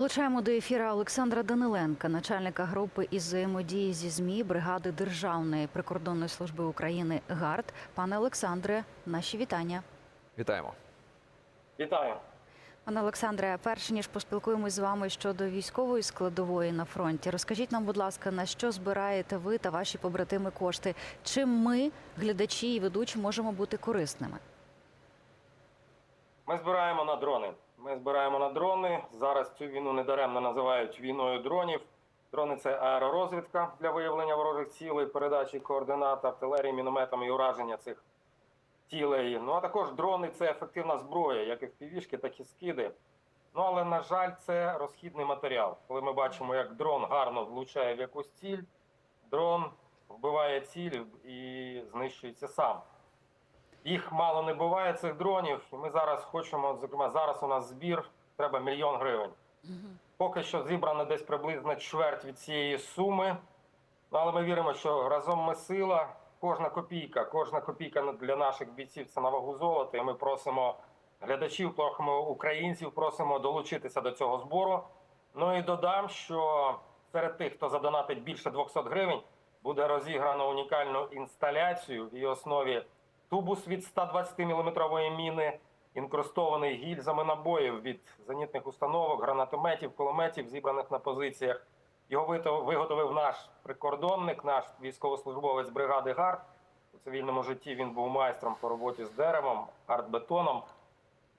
Долучаємо до ефіра Олександра Даниленка, начальника групи із взаємодії зі ЗМІ бригади Державної прикордонної служби України ГАРД. Пане Олександре, наші вітання. Вітаємо. Вітаю. Пане Олександре, перш ніж поспілкуємось з вами щодо військової складової на фронті, розкажіть нам, будь ласка, на що збираєте ви та ваші побратими кошти? Чим ми, глядачі і ведучі, можемо бути корисними? Ми збираємо на дрони. Ми збираємо на дрони. Цю війну недаремно називають війною дронів. Дрони це аеророзвідка для виявлення ворожих цілей, передачі координат, артилерії, мінометами і ураження цих цілей. Ну а також дрони це ефективна зброя, як і впівішки, так і скиди. Ну але на жаль, це розхідний матеріал. Коли ми бачимо, як дрон гарно влучає в якусь ціль, дрон вбиває ціль і знищується сам. Їх мало не буває цих дронів. Ми зараз хочемо, зокрема, зараз у нас збір, треба мільйон гривень. Поки що зібрано десь приблизно чверть від цієї суми. Ну, але ми віримо, що разом ми сила. Кожна копійка, кожна копійка для наших бійців це на вагу золота. І ми просимо глядачів, просимо українців, просимо долучитися до цього збору. Ну і додам, що серед тих, хто задонатить більше 200 гривень, буде розіграно унікальну інсталяцію в її основі тубус від 120-мм міни, інкрустований гільзами набоїв від зенітних установок, гранатометів, кулеметів, зібраних на позиціях. Його виготовив наш прикордонник, наш військовослужбовець бригади ГАРД. У цивільному житті він був майстром по роботі з деревом, артбетоном.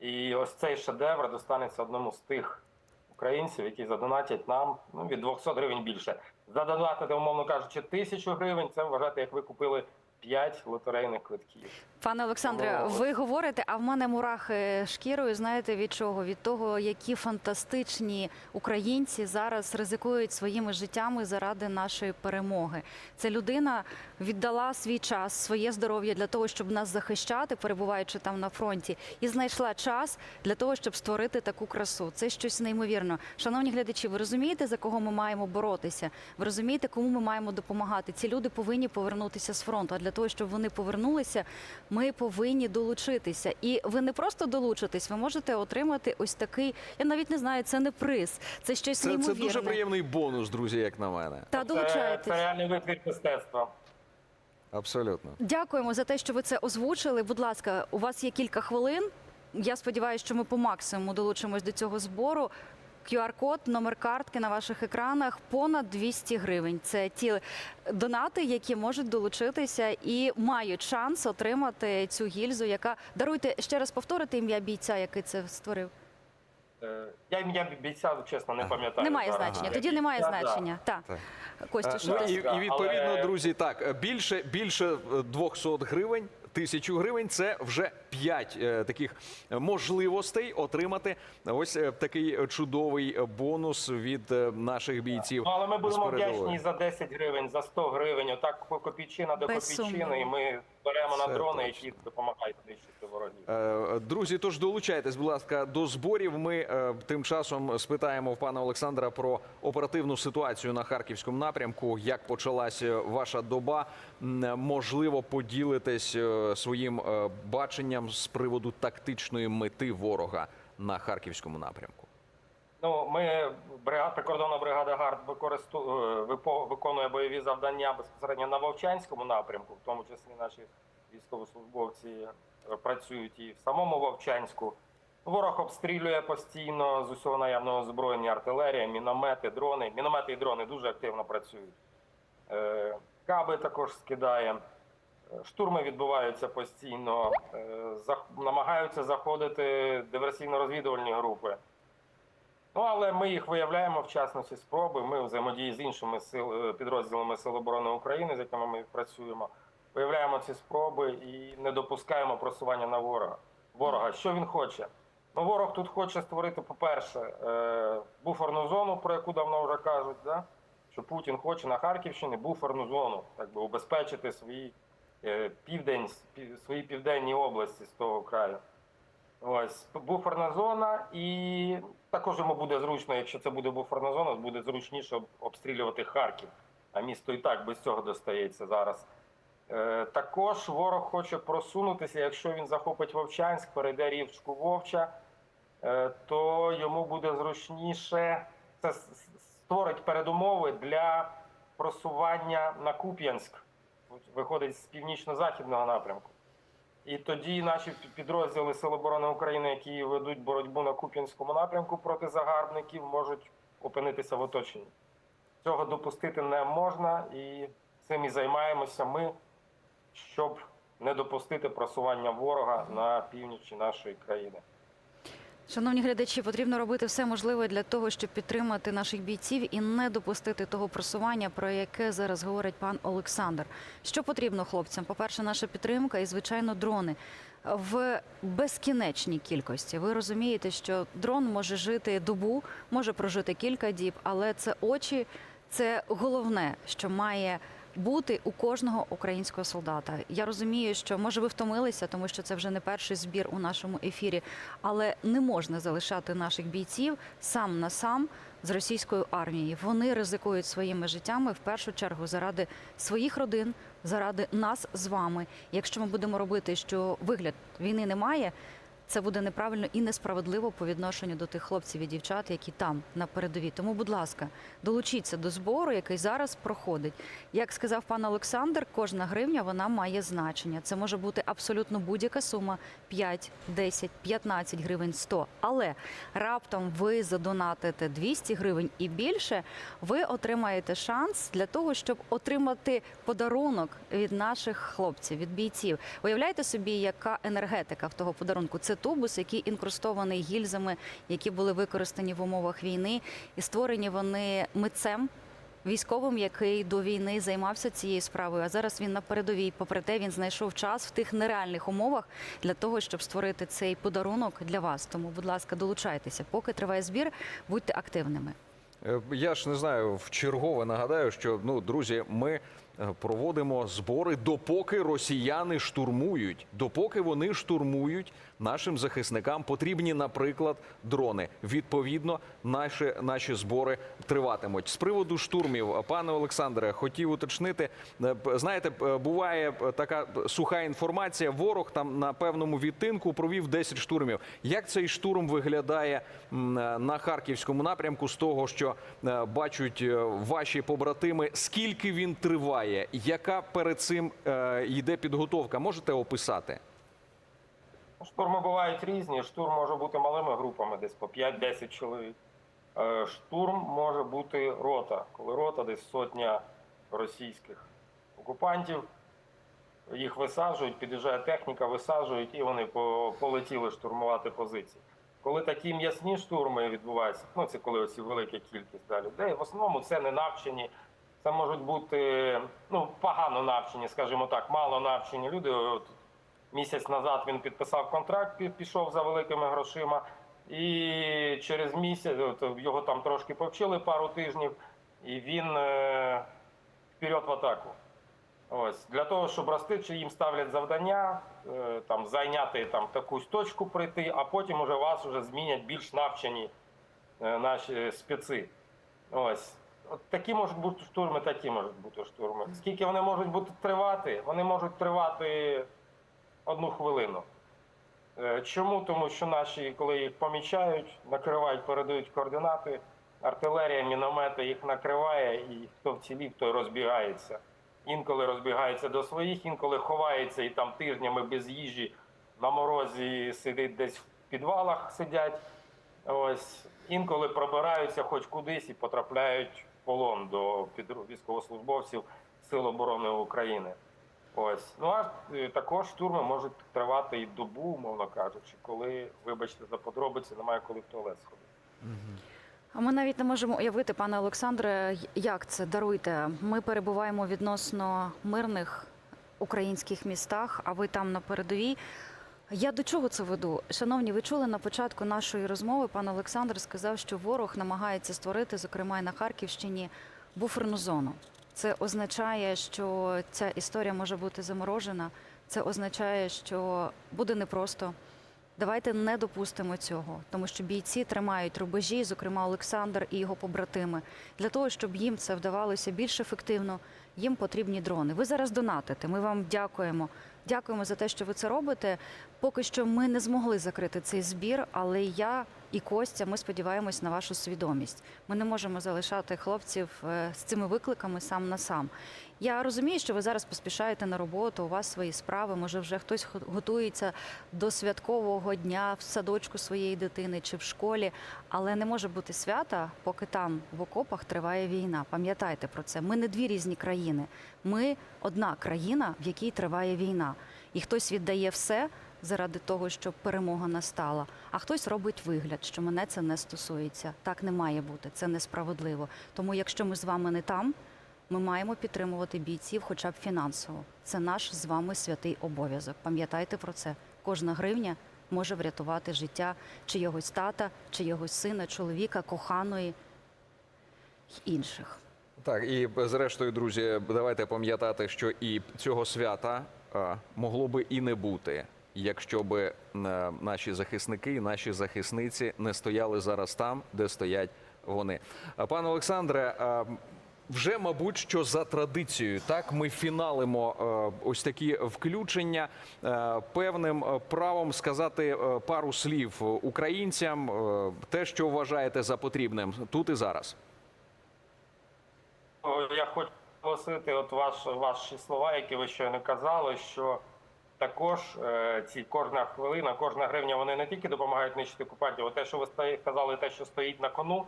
І ось цей шедевр достанеться одному з тих українців, які задонатять нам ну, від 200 гривень більше. Задонатити, умовно кажучи, тисячу гривень, це вважати, як ви купили 5 лотерейних квитків. Пане Олександре, О. ви говорите, а в мене мурахи шкірою. Знаєте від чого? Від того, які фантастичні українці зараз ризикують своїми життями заради нашої перемоги. Ця людина віддала свій час, своє здоров'я для того, щоб нас захищати, перебуваючи там на фронті, і знайшла час для того, щоб створити таку красу. Це щось неймовірно. Шановні глядачі, ви розумієте, за кого ми маємо боротися? Ви розумієте, кому ми маємо допомагати? Ці люди повинні повернутися з фронту. А для того, щоб вони повернулися, ми повинні долучитися. І ви не просто долучитесь, ви можете отримати ось такий. Я навіть не знаю, це не приз, це щось Це, це дуже приємний бонус, друзі, як на мене. Та Це, долучайтесь. це реальний витвір мистецтва. Абсолютно. Дякуємо за те, що ви це озвучили. Будь ласка, у вас є кілька хвилин. Я сподіваюся, що ми по максимуму долучимось до цього збору. QR-код, номер картки на ваших екранах понад 200 гривень. Це ті донати, які можуть долучитися і мають шанс отримати цю гільзу, яка даруйте ще раз повторити ім'я бійця, який це створив. Е, Я ім'я бійця, чесно, не пам'ятаю. Немає зараз. значення. Тоді немає да. значення. Так, Так. Костя, Е, що Ну, ти і, і Але- відповідно, друзі, так більше більше е, 200 гривень. Тисячу гривень це вже п'ять е, таких можливостей отримати ось е, такий чудовий бонус від е, наших бійців. Ну, але ми будемо вдячні за 10 гривень, за 100 гривень. Отак по копійчина до Без копійчини, і ми беремо на дрони, точно. які допомагають знищити ворогів. Друзі, тож долучайтесь, будь ласка, до зборів. Ми тим часом спитаємо в пана Олександра про оперативну ситуацію на харківському напрямку. Як почалася ваша доба? Можливо, поділитесь своїм е, баченням з приводу тактичної мети ворога на харківському напрямку. Ну, ми бригада, прикордонна бригада ГАРД використу, е, виконує бойові завдання безпосередньо на Вовчанському напрямку, в тому числі наші військовослужбовці е, працюють і в самому Вовчанську. Ворог обстрілює постійно з усього наявного озброєння, артилерія, міномети, дрони. Міномети і дрони дуже активно працюють. Е, Каби також скидає. Штурми відбуваються постійно, е, намагаються заходити диверсійно-розвідувальні групи. Ну, але ми їх виявляємо в частності спроби. Ми взаємодії з іншими сил, е, підрозділами Сил оборони України, з якими ми працюємо, виявляємо ці спроби і не допускаємо просування на ворога. Ворога, що він хоче? Ну, ворог тут хоче створити, по-перше, е, буферну зону, про яку давно вже кажуть, да? що Путін хоче на Харківщині буферну зону, так би убезпечити е, південь, свої південні області з того краю. Ось буферна зона, і також йому буде зручно, якщо це буде буферна зона, буде зручніше обстрілювати Харків. А місто і так без цього достається зараз. Е, також ворог хоче просунутися, якщо він захопить Вовчанськ, перейде річку Вовча, е, то йому буде зручніше це створить передумови для просування на Куп'янськ, виходить з північно-західного напрямку. І тоді наші підрозділи Сил оборони України, які ведуть боротьбу на Куп'янському напрямку проти загарбників, можуть опинитися в оточенні. Цього допустити не можна, і цим і займаємося ми, щоб не допустити просування ворога на північі нашої країни. Шановні глядачі, потрібно робити все можливе для того, щоб підтримати наших бійців і не допустити того просування, про яке зараз говорить пан Олександр. Що потрібно хлопцям? По-перше, наша підтримка і, звичайно, дрони в безкінечній кількості. Ви розумієте, що дрон може жити добу, може прожити кілька діб, але це очі, це головне, що має бути у кожного українського солдата. Я розумію, що може ви втомилися, тому що це вже не перший збір у нашому ефірі, але не можна залишати наших бійців сам на сам з російською армією. Вони ризикують своїми життями в першу чергу заради своїх родин, заради нас з вами. Якщо ми будемо робити, що вигляд війни немає. Це буде неправильно і несправедливо по відношенню до тих хлопців і дівчат, які там на передовій. Тому, будь ласка, долучіться до збору, який зараз проходить. Як сказав пан Олександр, кожна гривня вона має значення. Це може бути абсолютно будь-яка сума 5, 10, 15 гривень, 100. Але раптом ви задонатите 200 гривень і більше, ви отримаєте шанс для того, щоб отримати подарунок від наших хлопців, від бійців. Уявляєте собі, яка енергетика в того подарунку? Це тубус, який інкрустований гільзами, які були використані в умовах війни, і створені вони митцем. Військовим, який до війни займався цією справою, а зараз він на передовій. Попри те, він знайшов час в тих нереальних умовах для того, щоб створити цей подарунок для вас. Тому, будь ласка, долучайтеся. Поки триває збір, будьте активними. Е, Я ж не знаю, в чергове нагадаю, що ну, друзі, ми проводимо збори, допоки росіяни штурмують, допоки вони штурмують нашим захисникам потрібні, наприклад, дрони. Відповідно, наші, наші збори триватимуть. З приводу штурмів, пане Олександре, хотів уточнити. е, Знаєте, буває е, така суха інформація. Ворог там на певному відтинку провів 10 штурмів. Як цей штурм виглядає е, на харківському напрямку з того, що е, бачать е, ваші побратими? Скільки він триває? Яка перед цим е, йде підготовка? Можете описати? Штурми бувають різні. Штурм може бути малими групами, десь по 5-10 чоловік. Е, Штурм може бути рота, коли рота десь сотня російських окупантів. Їх висаджують, під'їжджає техніка, висаджують і вони полетіли штурмувати позиції. Коли такі м'ясні штурми відбуваються, ну це коли оці велика кількість да, людей, в основному це не навчені, це можуть бути ну, погано навчені, скажімо так, мало навчені люди. От Місяць назад він підписав контракт, пішов за великими грошима, і через місяць от, його там трошки повчили пару тижнів, і він е, вперед в атаку. Ось для того, щоб рости, чи їм ставлять завдання, е, там зайняти там такусь точку прийти, а потім уже вас вже змінять більш навчені е, наші спеці. Ось. От такі можуть бути штурми, такі можуть бути штурми. Скільки вони можуть бути тривати? Вони можуть тривати одну хвилину. Е, Чому? Тому що наші, коли їх помічають, накривають, передають координати, артилерія, міномети їх накриває, і хто вцілів, той розбігається. Інколи розбігається до своїх, інколи ховається і там тижнями без їжі на морозі сидить десь в підвалах сидять. Ось інколи пробираються хоч кудись і потрапляють полон до військовослужбовців Сил оборони України. Ось ну а е, також штурми можуть тривати і добу, мовно кажучи, коли, вибачте, за подробиці немає коли в туалет сходити. А ми навіть не можемо уявити, пане Олександре, як це даруйте. Ми перебуваємо відносно мирних українських містах, а ви там на передовій. Я до чого це веду? Шановні, ви чули на початку нашої розмови, пан Олександр сказав, що ворог намагається створити, зокрема і на Харківщині, буферну зону. Це означає, що ця історія може бути заморожена. Це означає, що буде непросто. Давайте не допустимо цього, тому що бійці тримають рубежі, зокрема Олександр і його побратими, для того, щоб їм це вдавалося більш ефективно, їм потрібні дрони. Ви зараз донатите. Ми вам дякуємо. Дякуємо за те, що ви це робите. Поки що ми не змогли закрити цей збір, але я і Костя, ми сподіваємось на вашу свідомість. Ми не можемо залишати хлопців е, з цими викликами сам на сам. Я розумію, що ви зараз поспішаєте на роботу, у вас свої справи. Може, вже хтось готується до святкового дня в садочку своєї дитини чи в школі, але не може бути свята, поки там в окопах триває війна. Пам'ятайте про це. Ми не дві різні країни. Ми одна країна, в якій триває війна. І хтось віддає все заради того, щоб перемога настала, а хтось робить вигляд, що мене це не стосується. Так не має бути. Це несправедливо. Тому, якщо ми з вами не там, ми маємо підтримувати бійців, хоча б фінансово. Це наш з вами святий обов'язок. Пам'ятайте про це. Кожна гривня може врятувати життя чиєгось тата, чиєгось сина, чоловіка, коханої інших. Так, і зрештою, друзі, давайте пам'ятати, що і цього свята а, могло би і не бути, якщо би е, наші захисники і наші захисниці не стояли зараз там, де стоять вони. Пане Олександре, вже, мабуть, що за традицією, так ми фіналимо е, ось такі включення е, певним е, правом сказати е, пару слів українцям, е, те, що вважаєте за потрібним тут і зараз. Я хочу оголосити от ваш, ваші слова, які ви щойно казали, що також е, ці кожна хвилина, кожна гривня, вони не тільки допомагають нищити окупантів, а те, що ви казали, те, що стоїть на кону.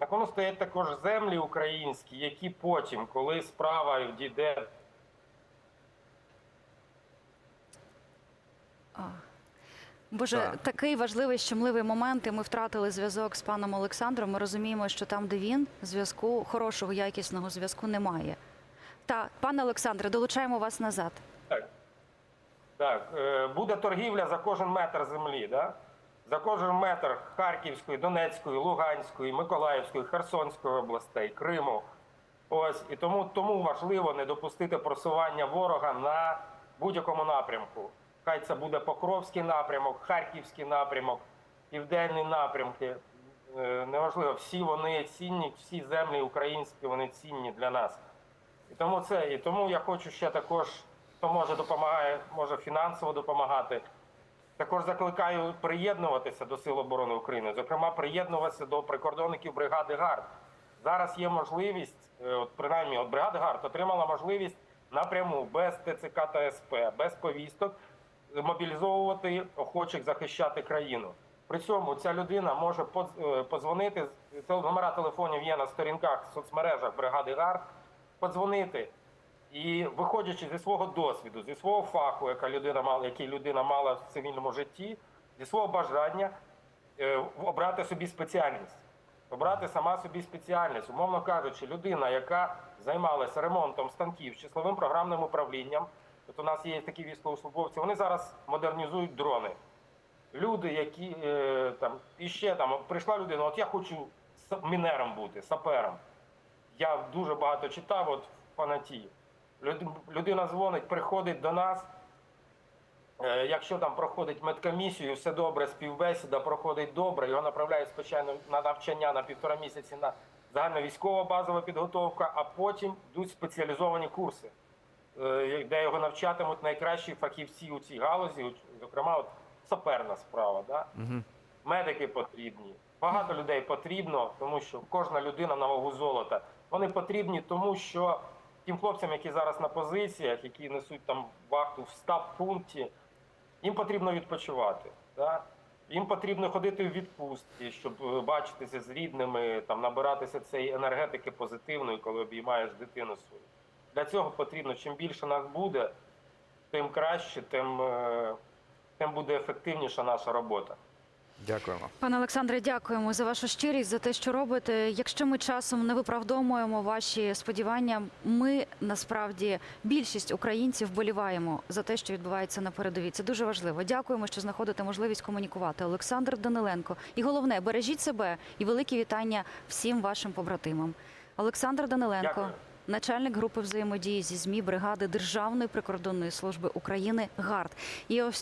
На кону стоять також землі українські, які потім, коли справа дійде Боже, Так. такий важливий щемливий момент. І ми втратили зв'язок з паном Олександром. Ми розуміємо, що там, де він, зв'язку хорошого якісного зв'язку немає. Та пане Олександре, долучаємо вас назад. Так. Е, буде торгівля за кожен метр землі, да? за кожен метр Харківської, Донецької, Луганської, Миколаївської, Херсонської областей, Криму. Ось і тому, тому важливо не допустити просування ворога на будь-якому напрямку. Хай це буде Покровський напрямок, Харківський напрямок, південні напрямки. Е, Неважливо, всі вони цінні, всі землі українські вони цінні для нас. І тому це, і тому я хочу ще також, хто може допомагає, може фінансово допомагати. Також закликаю приєднуватися до Сил оборони України, зокрема, приєднуватися до прикордонників бригади ГАРД. Зараз є можливість, е, от принаймні, от бригада ГАРД отримала можливість напряму без ТЦК та СП, без повісток мобілізовувати охочих захищати країну. При цьому ця людина може подз- е. Номера телефонів є на сторінках в соцмережах бригади ГАРД. Подзвонити і виходячи зі свого досвіду, зі свого фаху, яка людина мала, який людина мала в цивільному житті, зі свого бажання е, обрати собі спеціальність, обрати сама собі спеціальність, умовно кажучи, людина, яка займалася ремонтом станків, числовим програмним управлінням. От у нас є такі військовослужбовці, вони зараз модернізують дрони. Люди, які е, там і ще там прийшла людина, от я хочу мінером бути, сапером. Я дуже багато читав, от фанаті. Люд- Людина дзвонить, приходить до нас. Е, Якщо там проходить медкомісію, все добре, співбесіда проходить добре, його направляють спочатку на навчання на півтора місяці на загальновійськова базова підготовка, а потім йдуть спеціалізовані курси, е, де його навчатимуть найкращі фахівці у цій галузі, зокрема, от саперна справа. Да? Медики потрібні. Багато людей потрібно, тому що кожна людина на вагу золота. Вони потрібні, тому що тим хлопцям, які зараз на позиціях, які несуть там вахту в стаб-пункті, їм потрібно відпочивати. Да? Їм потрібно ходити в відпустки, щоб е, бачитися з рідними, там набиратися цієї енергетики позитивної, коли обіймаєш дитину свою. Для цього потрібно, чим більше нас буде, тим краще, тим, е, тим буде ефективніша наша робота. Дякуємо. Пане Олександре, дякуємо за вашу щирість, за те, що робите. Якщо ми часом не виправдовуємо ваші сподівання, ми насправді більшість українців боліваємо за те, що відбувається на передовій. Це дуже важливо. Дякуємо, що знаходите можливість комунікувати. Олександр Даниленко. І головне, бережіть себе і великі вітання всім вашим побратимам. Олександр Даниленко. Дякую. Начальник групи взаємодії зі ЗМІ бригади Державної прикордонної служби України ГАРД. І ось